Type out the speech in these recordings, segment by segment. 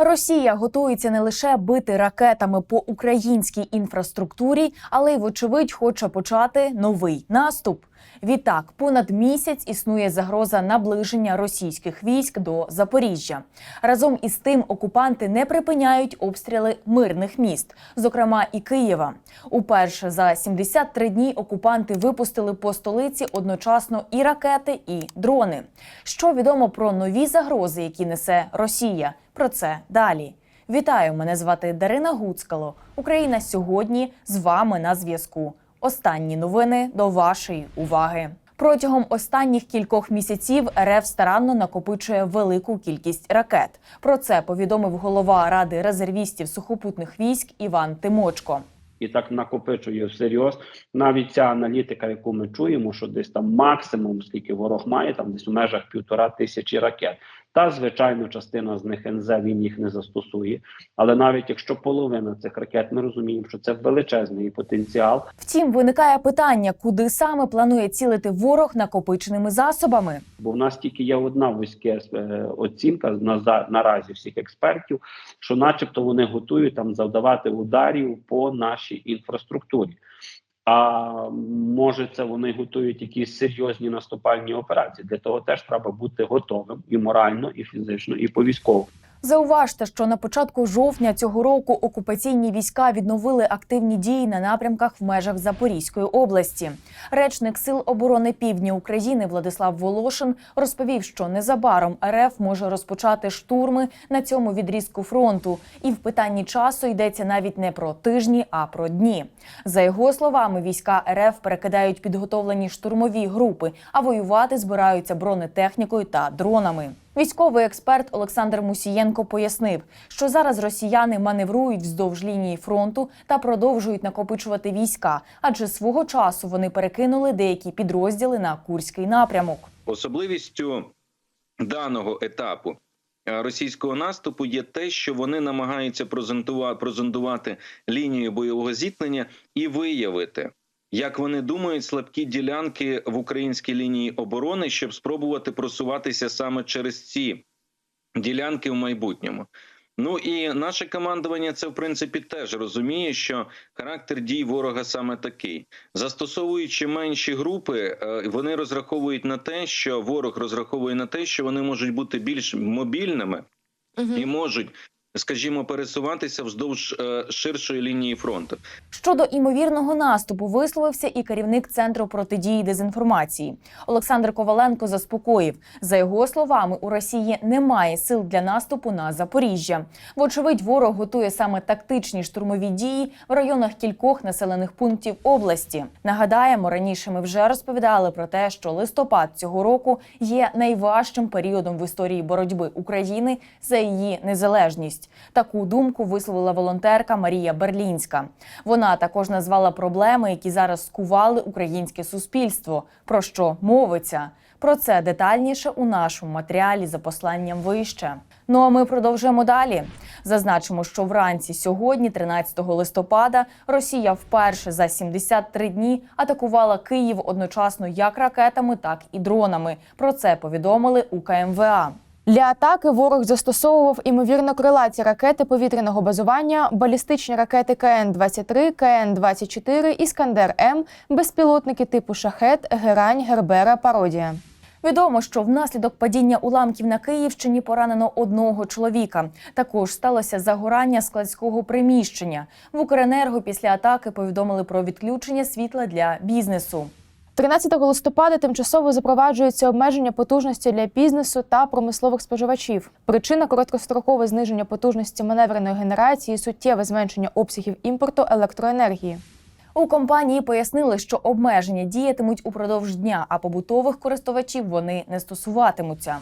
Росія готується не лише бити ракетами по українській інфраструктурі, але й, вочевидь, хоче почати новий наступ. Відтак, понад місяць існує загроза наближення російських військ до Запоріжжя. Разом із тим, окупанти не припиняють обстріли мирних міст, зокрема і Києва. Уперше за 73 дні окупанти випустили по столиці одночасно і ракети, і дрони. Що відомо про нові загрози, які несе Росія? Про це далі. Вітаю! Мене звати Дарина Гуцкало. Україна сьогодні з вами на зв'язку. Останні новини до вашої уваги. Протягом останніх кількох місяців РФ старанно накопичує велику кількість ракет. Про це повідомив голова ради резервістів сухопутних військ Іван Тимочко. І так накопичує всерйоз. Навіть ця аналітика, яку ми чуємо, що десь там максимум, скільки ворог має, там десь у межах півтора тисячі ракет. Та звичайно, частина з них НЗ він їх не застосує. Але навіть якщо половина цих ракет, ми розуміємо, що це величезний потенціал. Втім, виникає питання, куди саме планує цілити ворог накопиченими засобами. Бо в нас тільки є одна вузька е, оцінка на за- наразі всіх експертів, що, начебто, вони готують там завдавати ударів по нашій інфраструктурі. А може, це вони готують якісь серйозні наступальні операції. Для того теж треба бути готовим і морально, і фізично, і по військово. Зауважте, що на початку жовтня цього року окупаційні війська відновили активні дії на напрямках в межах Запорізької області. Речник Сил оборони Півдня України Владислав Волошин розповів, що незабаром РФ може розпочати штурми на цьому відрізку фронту, і в питанні часу йдеться навіть не про тижні, а про дні. За його словами, війська РФ перекидають підготовлені штурмові групи, а воювати збираються бронетехнікою та дронами. Військовий експерт Олександр Мусієнко пояснив, що зараз росіяни маневрують вздовж лінії фронту та продовжують накопичувати війська, адже свого часу вони перекинули деякі підрозділи на курський напрямок. Особливістю даного етапу е, російського наступу є те, що вони намагаються презентувати лінію бойового зіткнення і виявити, як вони думають, слабкі ділянки в українській лінії оборони, щоб спробувати просуватися саме через ці ділянки в майбутньому. Ну і наше командування це в принципі теж розуміє, що характер дій ворога саме такий. Застосовуючи менші групи, е, вони розраховують на те, що ворог розраховує на те, що вони можуть бути більш мобільними і можуть, скажімо, пересуватися вздовж е, ширшої лінії фронту. Щодо імовірного наступу висловився і керівник центру протидії дезінформації. Олександр Коваленко заспокоїв, за його словами, у Росії немає сил для наступу на Запоріжжя. Вочевидь, ворог готує саме тактичні штурмові дії в районах кількох населених пунктів області. Нагадаємо, раніше ми вже розповідали про те, що листопад цього року є найважчим періодом в історії боротьби України за її незалежність. Таку думку висловила волонтерка Марія Берлінська. Вона також назвала проблеми, які зараз скували українське суспільство. Про що мовиться? Про це детальніше у нашому матеріалі за посланням вище. Ну а ми продовжуємо далі. Зазначимо, що вранці сьогодні, 13 листопада, Росія вперше за 73 дні атакувала Київ одночасно як ракетами, так і дронами. Про це повідомили у КМВА. Для атаки ворог застосовував імовірно крилаті ракети повітряного базування, балістичні ракети КН-23, КН-24, Іскандер М, безпілотники типу Шахет, Герань, Гербера, Пародія. Відомо, що внаслідок падіння уламків на Київщині поранено одного чоловіка. Також сталося загорання складського приміщення. В Укренерго після атаки повідомили про відключення світла для бізнесу. 13 листопада тимчасово запроваджується обмеження потужності для бізнесу та промислових споживачів. Причина короткострокове зниження потужності маневреної генерації, суттєве зменшення обсягів імпорту електроенергії. У компанії пояснили, що обмеження діятимуть упродовж дня, а побутових користувачів вони не стосуватимуться.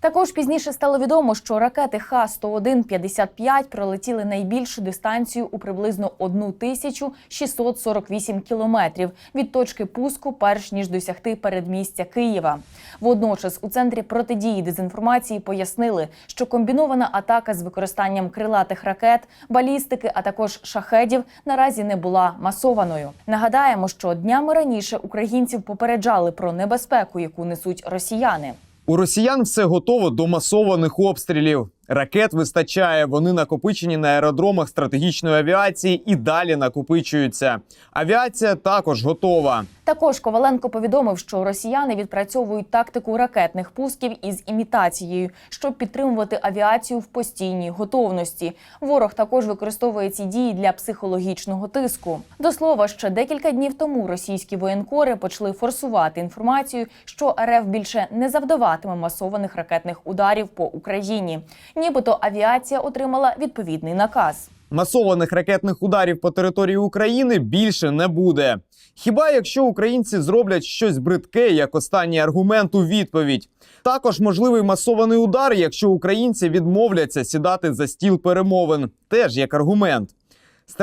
Також пізніше стало відомо, що ракети Х-101-55 пролетіли найбільшу дистанцію у приблизно 1648 кілометрів від точки пуску, перш ніж досягти передмістя Києва. Водночас у центрі протидії дезінформації пояснили, що комбінована атака з використанням крилатих ракет, балістики, а також шахедів наразі не була масованою. Нагадаємо, що днями раніше українців попереджали про небезпеку, яку несуть росіяни. У росіян все готово до масованих обстрілів. Ракет вистачає. Вони накопичені на аеродромах стратегічної авіації і далі накопичуються. Авіація також готова. Також Коваленко повідомив, що росіяни відпрацьовують тактику ракетних пусків із імітацією, щоб підтримувати авіацію в постійній готовності. Ворог також використовує ці дії для психологічного тиску. До слова, ще декілька днів тому російські воєнкори почали форсувати інформацію, що РФ більше не завдаватиме масованих ракетних ударів по Україні. Нібито авіація отримала відповідний наказ. Масованих ракетних ударів по території України більше не буде. Хіба якщо українці зроблять щось бридке, як останній аргумент у відповідь? Також можливий масований удар, якщо українці відмовляться сідати за стіл перемовин, теж як аргумент.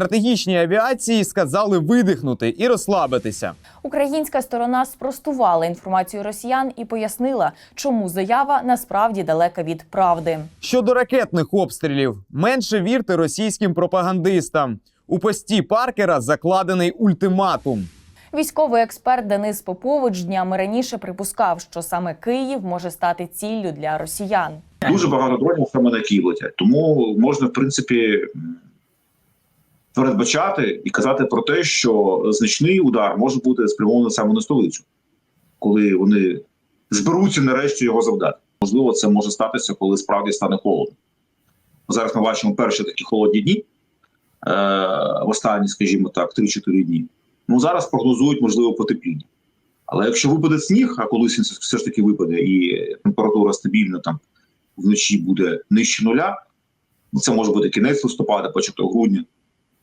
Стратегічній авіації сказали видихнути і розслабитися. Українська сторона спростувала інформацію росіян і пояснила, чому заява насправді далека від правди. Щодо ракетних обстрілів, менше вірте російським пропагандистам. У пості Паркера закладений ультиматум. Військовий експерт Денис Попович днями раніше припускав, що саме Київ може стати ціллю для росіян. Дуже багато дронів саме на Київ летять. Тому можна, в принципі, передбачати і казати про те, що значний удар може бути спрямований саме на столицю, коли вони зберуться нарешті його завдати. Можливо, це може статися, коли справді стане холодно. Зараз ми бачимо перші такі холодні дні, е, останні, скажімо так, 3-4 дні. Ну зараз прогнозують можливо потепління. Але якщо випаде сніг, а колись він все ж таки випаде, і температура стабільна там вночі буде нижче нуля, ну, це може бути кінець листопада, початок грудня,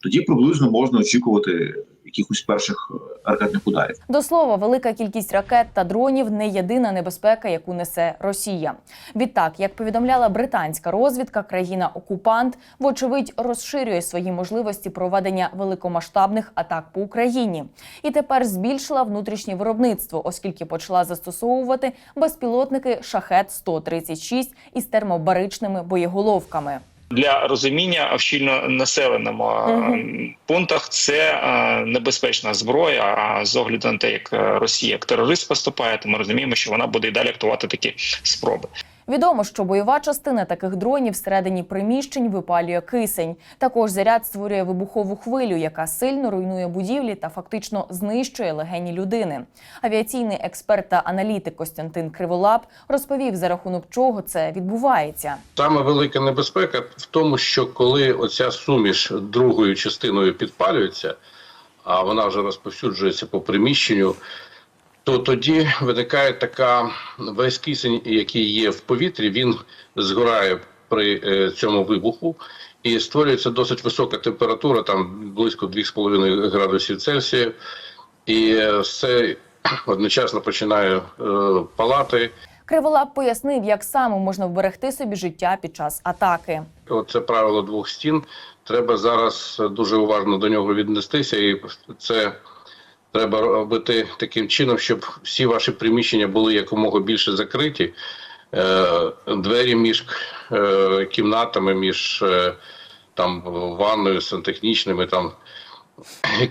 тоді приблизно можна очікувати якихось перших е, ракетних ударів. До слова, велика кількість ракет та дронів не єдина небезпека, яку несе Росія. Відтак, як повідомляла британська розвідка, країна-окупант вочевидь розширює свої можливості проведення великомасштабних атак по Україні і тепер збільшила внутрішнє виробництво, оскільки почала застосовувати безпілотники шахет 136 із термобаричними боєголовками. Для розуміння в щільно населеному угу. Пунктах це е, небезпечна зброя. А з огляду на те, як е, Росія як терорист поступає, то ми розуміємо, що вона буде і далі актувати такі спроби. Відомо, що бойова частина таких дронів всередині приміщень випалює кисень. Також заряд створює вибухову хвилю, яка сильно руйнує будівлі та фактично знищує легені людини. Авіаційний експерт та аналітик Костянтин Криволап розповів, за рахунок чого це відбувається. Саме велика небезпека в тому, що коли оця суміш другою частиною підпалюється, а вона вже розповсюджується по приміщенню, то тоді виникає така весь кисень, який є в повітрі, він згорає при е, цьому вибуху. І створюється досить висока температура, там близько 2,5 градусів Цельсія, і е, це одночасно починає е, палати. Криволап пояснив, як саме можна вберегти собі життя під час атаки. Це правило двох стін. Треба зараз дуже уважно до нього віднестися, і це треба робити таким чином, щоб всі ваші приміщення були якомога більше закриті. Е, Двері між е, кімнатами, між е, там ванною, сантехнічними там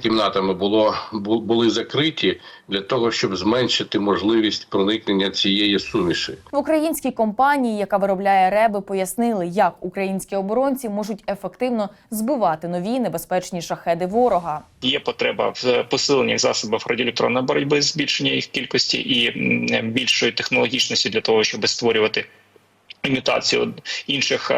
кімнатами було бу- були закриті для того, щоб зменшити можливість проникнення цієї суміші. В українській компанії, яка виробляє реби, пояснили, як українські оборонці можуть ефективно збивати нові небезпечні шахеди ворога. Є потреба в посиленні засобів радіоелектронної боротьби, збільшення їх кількості і більшої технологічності для того, щоб створювати. Імітацію інших, е,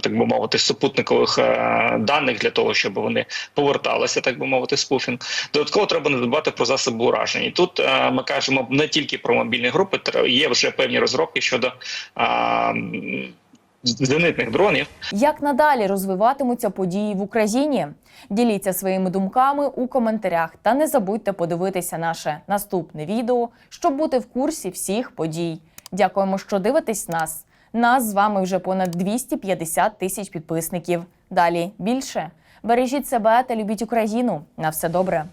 так би мовити, супутникових е, даних для того, щоб вони поверталися, так би мовити, спуфінг. Додатково треба не забувати про засоби ураження. І тут е, ми кажемо не тільки про мобільні групи, є вже певні розробки щодо зенитних дронів. Як надалі розвиватимуться події в Україні? Діліться своїми думками у коментарях та не забудьте подивитися наше наступне відео, щоб бути в курсі всіх подій. Дякуємо, що дивитесь нас. Нас з вами вже понад 250 тисяч підписників. Далі більше. Бережіть себе та любіть Україну. На все добре.